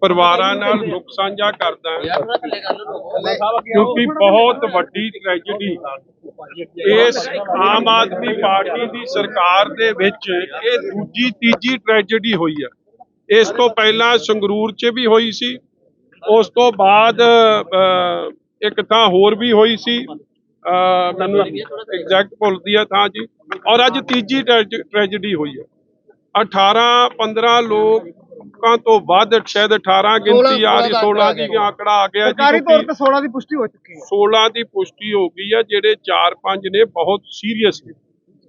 ਪਰਿਵਾਰਾਂ ਨਾਲ ਦੁੱਖ ਸਾਂਝਾ ਕਰਦਾ ਕਿਉਂਕਿ ਬਹੁਤ ਵੱਡੀ ਟ੍ਰੈਜੇਡੀ ਇਸ ਆਮ ਆਦਮੀ ਪਾਰਟੀ ਦੀ ਸਰਕਾਰ ਦੇ ਵਿੱਚ ਇਹ ਦੂਜੀ ਤੀਜੀ ਟ੍ਰੈਜੇਡੀ ਹੋਈ ਹੈ ਇਸ ਤੋਂ ਪਹਿਲਾਂ ਸੰਗਰੂਰ 'ਚ ਵੀ ਹੋਈ ਸੀ। ਉਸ ਤੋਂ ਬਾਅਦ ਇੱਕ ਥਾਂ ਹੋਰ ਵੀ ਹੋਈ ਸੀ। ਅਹ, ਮੈਨੂੰ ਐਗਜ਼ੈਕਟ ਭੁੱਲਦੀ ਹੈ ਥਾਂ ਜੀ। ਔਰ ਅੱਜ ਤੀਜੀ ਟ੍ਰੈਜੇਡੀ ਹੋਈ ਹੈ 18 15 ਲੋਕਾਂ ਤੋਂ ਵੱਧ ਸ਼ਾਇਦ 18 ਗਿਣਤੀ ਆ ਰਹੀ 16 ਦੀ ਆંકੜਾ ਆ ਗਿਆ ਜੀ ਸਰਕਾਰੀ ਤੌਰ ਤੇ 16 ਦੀ ਪੁਸ਼ਟੀ ਹੋ ਚੁੱਕੀ ਹੈ। 16 ਦੀ ਪੁਸ਼ਟੀ ਹੋ ਗਈ ਹੈ ਜਿਹੜੇ 4-5 ਨੇ ਬਹੁਤ ਸੀਰੀਅਸ ਨੇ।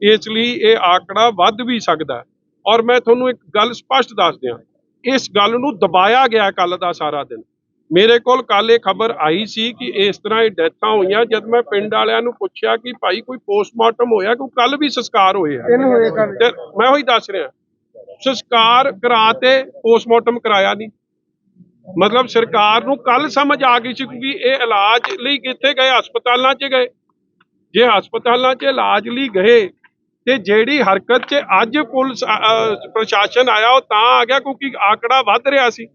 ਇਸ ਲਈ ਇਹ ਆંકੜਾ ਵੱਧ ਵੀ ਸਕਦਾ। ਔਰ ਮੈਂ ਤੁਹਾਨੂੰ ਇੱਕ ਗੱਲ ਸਪਸ਼ਟ ਦੱਸ ਦਿਆਂ ਇਸ ਗੱਲ ਨੂੰ ਦਬਾਇਆ ਗਿਆ ਕੱਲ ਦਾ ਸਾਰਾ ਦਿਨ। ਮੇਰੇ ਕੋਲ ਕੱਲ ਇਹ ਖਬਰ ਆਈ ਸੀ ਕਿ ਇਸ ਤਰ੍ਹਾਂ ਇਹ ਡੈਥਾਂ ਹੋਈਆਂ ਜਦ ਮੈਂ ਪਿੰਡ ਵਾਲਿਆਂ ਨੂੰ ਪੁੱਛਿਆ ਕਿ ਭਾਈ ਕੋਈ ਪੋਸਟਮਾਰਟਮ ਹੋਇਆ ਕਿ ਕੱਲ ਵੀ ਸੰਸਕਾਰ ਹੋਏ ਆ? ਤਿੰਨ ਹੋਏ ਕੱਲ ਤੇ ਮੈਂ ਉਹੀ ਦੱਸ ਰਿਹਾ ਸੰਸਕਾਰ ਕਰਾ ਤੇ ਪੋਸਟਮਾਰਟਮ ਕਰਾਇਆ ਨਹੀਂ। ਮਤਲਬ ਸਰਕਾਰ ਨੂੰ ਕੱਲ ਸਮਝ ਆ ਗਈ ਸੀ ਕਿ ਇਹ ਇਲਾਜ ਲਈ ਕਿੱਥੇ ਗਏ? ਹਸਪਤਾਲਾਂ 'ਚ ਗਏ। ਜੇ ਹਸਪਤਾਲਾਂ 'ਚ ਇਲਾਜ ਲਈ ਗਏ, ਤੇ ਜਿਹੜੀ ਹਰਕਤ 'ਚ ਅੱਜ ਪੁਲਿਸ ਪ੍ਰਸ਼ਾਸਨ ਆਇਆ, ਉਹ ਤਾਂ ਆ ਗਿਆ ਕਿਉਂਕਿ ਆંકੜਾ ਵੱਧ ਰਿਹਾ ਸੀ।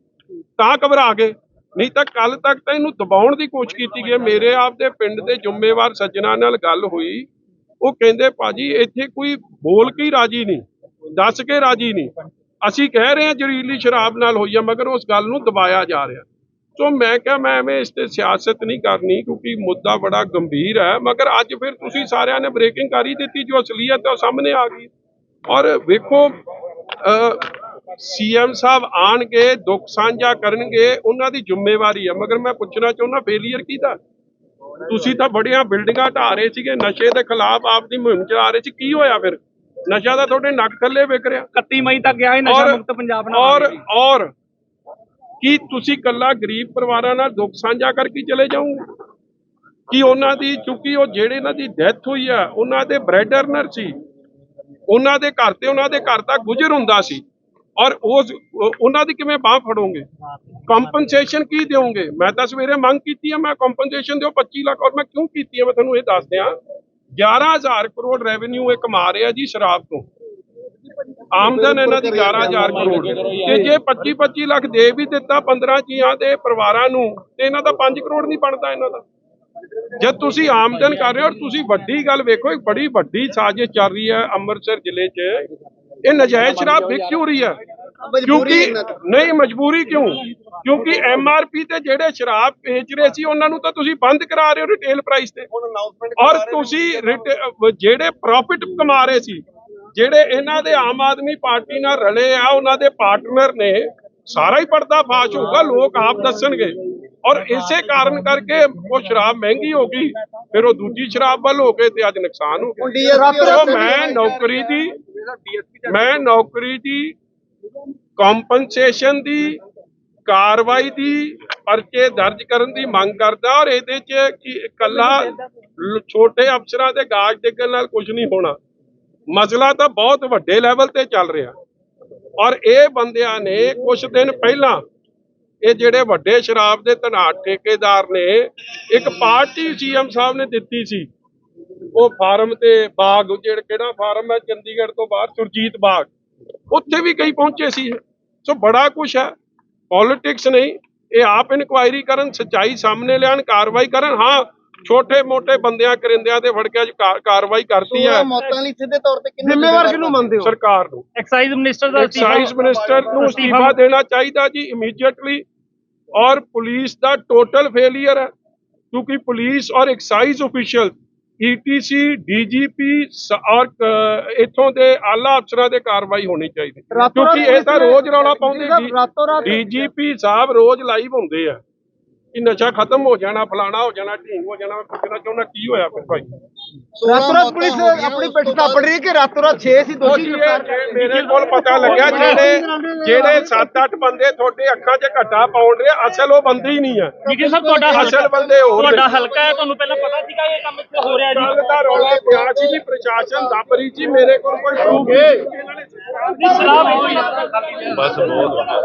ਤਾਂ ਘਬਰਾ ਗਏ। ਨਹੀਂ ਤਾਂ ਕੱਲ ਤੱਕ ਤਾਂ ਇਹਨੂੰ ਦਬਾਉਣ ਦੀ ਕੋਸ਼ਿਸ਼ ਕੀਤੀ ਗਈ। ਮੇਰੇ ਆਪ ਦੇ ਪਿੰਡ ਦੇ ਜ਼ਿੰਮੇਵਾਰ ਸੱਜਣਾ ਨਾਲ ਗੱਲ ਹੋਈ। ਉਹ ਕਹਿੰਦੇ, ਭਾਜੀ, ਇੱਥੇ ਕੋਈ ਬੋਲ ਕੇ ਹੀ ਰਾਜੀ ਨਹੀਂ। ਦੱਸ ਕੇ ਰਾਜੀ ਨਹੀਂ। ਅਸੀਂ ਕਹਿ ਰਹੇ ਹਾਂ ਜ਼ਹਿਰੀਲੀ ਸ਼ਰਾਬ ਨਾਲ ਹੋਈ ਆ, ਮਗਰ ਉਸ ਗੱਲ ਨੂੰ ਦਬਾਇਆ ਜਾ ਰਿਹਾ। ਸੋ ਮੈਂ ਕਿਹਾ, ਮੈਂ ਐਵੇਂ ਇਸ ਤੇ ਸਿਆਸਤ ਨਹੀਂ ਕਰਨੀ, ਕਿਉਂਕਿ ਮੁੱਦਾ ਬੜਾ ਗੰਭੀਰ ਹੈ। ਮਗਰ ਅੱਜ ਫਿਰ ਤੁਸੀਂ ਸਾਰਿਆਂ ਨੇ ਬ੍ਰੇਕਿੰਗ ਕਰ ਹੀ ਦਿੱਤੀ, ਜੋ ਅਸਲੀਅਤ ਹੈ ਉਹ ਸਾਹਮਣੇ ਆ ਗਈ। ਔਰ ਵੇਖੋ ਸੀਐਮ ਸਾਹਿਬ ਆਣਗੇ, ਦੁੱਖ ਸਾਂਝਾ ਕਰਨਗੇ, ਉਹਨਾਂ ਦੀ ਜ਼ਿੰਮੇਵਾਰੀ ਹੈ ਮਗਰ ਮੈਂ ਪੁੱਛਣਾ ਚਾਹੁੰਦਾ ਫੇਲੀਅਰ ਕਿਹਦਾ? ਤੁਸੀਂ ਤਾਂ ਬੜੀਆਂ ਬਿਲਡਿੰਗਾਂ ਢਾ ਰਹੇ ਸੀਗੇ, ਨਸ਼ੇ ਦੇ ਖਿਲਾਫ ਆਪਦੀ ਮੁਹਿੰਮ ਚਲਾ ਰਹੇ ਸੀ, ਕੀ ਹੋਇਆ ਫਿਰ? ਨਸ਼ਾ ਤਾਂ ਤੁਹਾਡੇ ਨੱਕ ਥੱਲੇ ਵਿਕ ਰਿਹਾ। 31 ਮਈ ਤੱਕ ਗਿਆ ਹੈ ਔਰ ਔਰ ਔਰ ਕੀ ਤੁਸੀਂ ਕੱਲਾ ਗਰੀਬ ਪਰਿਵਾਰਾਂ ਨਾਲ ਦੁੱਖ ਸਾਂਝਾ ਕਰਕੇ ਚਲੇ ਜਾਓਗੇ? ਕੀ ਉਹਨਾਂ ਦੀ ਚੁੱਕੀ ਉਹ ਜਿਹੜੇ ਇਹਨਾਂ ਦੀ ਡੈਥ ਹੋਈ ਆ ਉਹਨਾਂ ਦੇ ਬ੍ਰੈਡ ਅਰਨਰ ਸੀ ਉਹਨਾਂ ਦੇ ਘਰ ਤੇ ਉਹਨਾਂ ਦੇ ਘਰ ਦਾ ਗੁਜ਼ਰ ਹੁੰਦਾ ਸੀ ਔਰ ਉਸ ਉਹ- ਉਹਨਾਂ ਦੀ ਕਿਵੇਂ ਬਾਹ ਫੜੋਗੇ? ਕੰਪਨਸੇਸ਼ਨ ਕੀ ਦਿਓਗੇ? ਮੈਂ ਤਾਂ ਸਵੇਰੇ ਮੰਗ ਕੀਤੀ ਹੈ ਮੈਂ ਕੰਪਨਸੇਸ਼ਨ ਦਿਓ 25 ਲੱਖ ਔਰ ਮੈਂ ਕਿਉਂ ਕੀਤੀ ਹੈ ਮੈਂ ਤੁਹਾਨੂੰ ਇਹ ਦੱਸ ਦਿਆਂ। 11000 ਕਰੋੜ ਰੈਵਨਿਊ ਇਹ ਕਮਾ ਰਿਹਾ ਜੀ ਸ਼ਰਾਬ ਤੋਂ। ਆਮਦਨ ਇਹਨਾਂ ਦੀ 11000 ਕਰੋੜ ਤੇ ਜੇ 25 25 ਲੱਖ ਦੇ ਵੀ ਦਿੱਤਾ 15 ਜੀਆਂ ਦੇ ਪਰਿਵਾਰਾਂ ਨੂੰ, ਤੇ ਇਹਨਾਂ ਦਾ 5 ਕਰੋੜ ਨਹੀਂ ਬਣਦਾ ਇਹਨਾਂ ਦਾ। ਜਦ ਤੁਸੀਂ ਆਮਦਨ ਕਰ ਰਹੇ ਹੋ ਔਰ ਤੁਸੀਂ ਵੱਡੀ ਗੱਲ ਵੇਖੋ ਇੱਕ ਬੜੀ ਵੱਡੀ ਸਾਜ਼ਿਸ਼ ਚੱਲ ਰਹੀ ਹੈ ਅੰਮ੍ਰਿਤਸਰ ਜ਼ਿਲ੍ਹੇ 'ਚ। ਇਹ ਨਜਾਇਜ਼ ਸ਼ਰਾਬ ਵਿਕ ਕਿਉਂ ਰਹੀ ਹੈ? ਕਿਉਂਕਿ ਨਹੀਂ ਮਜਬੂਰੀ ਕਿਉਂ? ਕਿਉਂਕਿ ਐਮਆਰਪੀ ਤੇ ਜਿਹੜੇ ਸ਼ਰਾਬ ਵੇਚ ਰਹੇ ਸੀ ਉਹਨਾਂ ਨੂੰ ਤਾਂ ਤੁਸੀਂ ਬੰਦ ਕਰਾ ਰਹੇ ਹੋ ਰਿਟੇਲ ਪ੍ਰਾਈਸ ਤੇ। ਔਰ ਤੁਸੀਂ ਜਿਹੜੇ ਪ੍ਰੋਫਿਟ ਕਮਾ ਰਹੇ ਸੀ ਜਿਹੜੇ ਇਹਨਾਂ ਦੇ ਆਮ ਆਦਮੀ ਪਾਰਟੀ ਨਾਲ ਰਲੇ ਆ ਉਹਨਾਂ ਦੇ ਪਾਰਟਨਰ ਨੇ ਸਾਰਾ ਹੀ ਪਰਦਾ ਫਾਸ਼ ਹੋਊਗਾ ਲੋਕ ਆਪ ਦੱਸਣਗੇ। ਔਰ ਇਸੇ ਕਾਰਨ ਕਰਕੇ ਉਹ ਸ਼ਰਾਬ ਮਹਿੰਗੀ ਹੋ ਗਈ ਫਿਰ ਉਹ ਦੂਜੀ ਸ਼ਰਾਬ ਵੱਲ ਹੋ ਗਏ ਤੇ ਅੱਜ ਨੁਕਸਾਨ ਹੋ ਗਿਆ। ਮੈਂ ਨੌਕਰੀ ਦੀ ਮੈਂ ਨੌਕਰੀ ਦੀ ਕੰਪਨਸੇਸ਼ਨ ਦੀ ਕਾਰਵਾਈ ਦੀ ਪਰਚੇ ਦਰਜ ਕਰਨ ਦੀ ਮੰਗ ਕਰਦਾ ਔਰ ਇਹਦੇ 'ਚ ਇਕੱਲਾ ਛੋਟੇ ਅਫਸਰਾਂ ਦੇ ਗਾਜ ਡਿੱਗਣ ਨਾਲ ਕੁਝ ਨਹੀਂ ਹੋਣਾ। ਮਸਲਾ ਤਾਂ ਬਹੁਤ ਵੱਡੇ ਲੈਵਲ ਤੇ ਚੱਲ ਰਿਹਾ। ਔਰ ਇਹ ਬੰਦਿਆਂ ਨੇ ਕੁਝ ਦਿਨ ਪਹਿਲਾਂ ਇਹ ਜਿਹੜੇ ਵੱਡੇ ਸ਼ਰਾਬ ਦੇ ਧਨਾਟ ਠੇਕੇਦਾਰ ਨੇ, ਇੱਕ ਪਾਰਟੀ ਸੀਐਮ ਸਾਹਿਬ ਨੇ ਦਿੱਤੀ ਸੀ। ਉਹ ਫਾਰਮ ਤੇ ਬਾਗ, ਜਿਹੜਾ ਕਿਹੜਾ ਫਾਰਮ ਹੈ, ਚੰਡੀਗੜ੍ਹ ਤੋਂ ਬਾਹਰ ਸੁਰਜੀਤ ਬਾਗ। ਉੱਥੇ ਵੀ ਕਈ ਪਹੁੰਚੇ ਸੀ। ਸੋ ਬੜਾ ਕੁਝ ਹੈ। ਪੋਲਿਟਿਕਸ ਨਹੀਂ ਇਹ ਆਪ ਇਨਕੁਆਇਰੀ ਕਰਨ ਸੱਚਾਈ ਸਾਹਮਣੇ ਲਿਆਣ ਕਾਰਵਾਈ ਕਰਨ। ਹਾਂ ਛੋਟੇ ਮੋਟੇ ਬੰਦਿਆਂ ਕਰਿੰਦਿਆਂ ਤੇ ਫੜ ਕੇ ਅੱਜ ਕਾਰਵਾਈ ਕਰਤੀ ਹੈ। ਮੌਤਾਂ ਲਈ ਸਿੱਧੇ ਤੌਰ ਤੇ ਕਿੰਨੇ ਜ਼ਿੰਮੇਵਾਰ ਕਿਹਨੂੰ ਮੰਨਦੇ ਹੋ? ਸਰਕਾਰ ਨੂੰ। ਐਕਸਾਈਜ਼ ਮਿਨਿਸਟਰ ਦਾ ਐਕਸਾਈਜ਼ ਮਿਨਿਸਟਰ ਨੂੰ ਅਸਤੀਫਾ ਦੇਣਾ ਚਾਹੀਦਾ ਜੀ ਇਮੀਡੀਏਟਲੀ ਔਰ ਪੁਲਿਸ ਦਾ ਟੋਟਲ ਫੇਲਿਅਰ ਹੈ। ਕਿਉਂਕਿ ਪੁਲਿਸ ਔਰ ਐਕਸਾਈਜ਼ ਅਫੀਸ਼ੀਅਲ ਈਟੀਸੀ ਡੀਜੀਪੀ ਔਰ ਇੱਥੋਂ ਦੇ ਆਲਾ ਅਫਸਰਾਂ ਦੇ ਕਾਰਵਾਈ ਹੋਣੀ ਚਾਹੀਦੀ। ਕਿਉਂਕਿ ਇਹ ਤਾਂ ਰੋਜ਼ ਰੌਲਾ ਪਾਉਂਦੇ ਰਾਤ ਡੀਜੀਪੀ ਸਾਹਿਬ ਰੋਜ਼ ਲਾਈਵ ਹੁੰਦੇ ਆ। ਕਿ ਨਸ਼ਾ ਖਤਮ ਹੋ ਜਾਣਾ ਫਲਾਣਾ ਹੋ ਜਾਣਾ ਢੀਂਗ ਹੋ ਜਾਣਾ ਪੁੱਛਣਾ ਚਾਹੁੰਦਾ ਕੀ ਹੋਇਆ ਫਿਰ ਭਾਈ? ਰਾਤੋਂ ਰਾਤ ਪੁਲਿਸ ਆਪਣੀ ਪਿੱਠ ਥਾਪੜ ਰਹੀ ਕਿ ਰਾਤੋਂ ਰਾਤ 6 ਸੀ ਦੋਸ਼ੀ ਜੀ ਮੇਰੇ ਕੋਲ ਪਤਾ ਲੱਗਿਆ ਜਿਹੜੇ ਜਿਹੜੇ 7-8 ਬੰਦੇ ਤੁਹਾਡੇ ਅੱਖਾਂ 'ਚ ਘੱਟਾ ਪਾਉਣ ਰਹੇ ਅਸਲ ਉਹ ਬੰਦੇ ਹੀ ਨਹੀਂ ਆ। ਜੀ ਸਰ ਤੁਹਾਡਾ ਅਸਲ ਬੰਦੇ ਹੋਰ। ਤੁਹਾਡਾ ਹਲਕਾ ਹੈ ਤੁਹਾਨੂੰ ਪਹਿਲਾਂ ਪਤਾ ਸੀਗਾ ਇਹ ਕੰਮ ਇੱਥੇ ਹੋ ਰਿਹਾ ਜੀ। ਦਾ ਰੌਲਾ ਪਿਆ ਸੀ ਜੀ ਪ੍ਰਸ਼ਾਸਨ ਦੱਬ ਰਹੀ ਸੀ ਮੇਰੇ ਕੋਲ ਕੋਈ ਪ੍ਰੂਫ ਨਹੀਂ। ਸੀ ਕਿ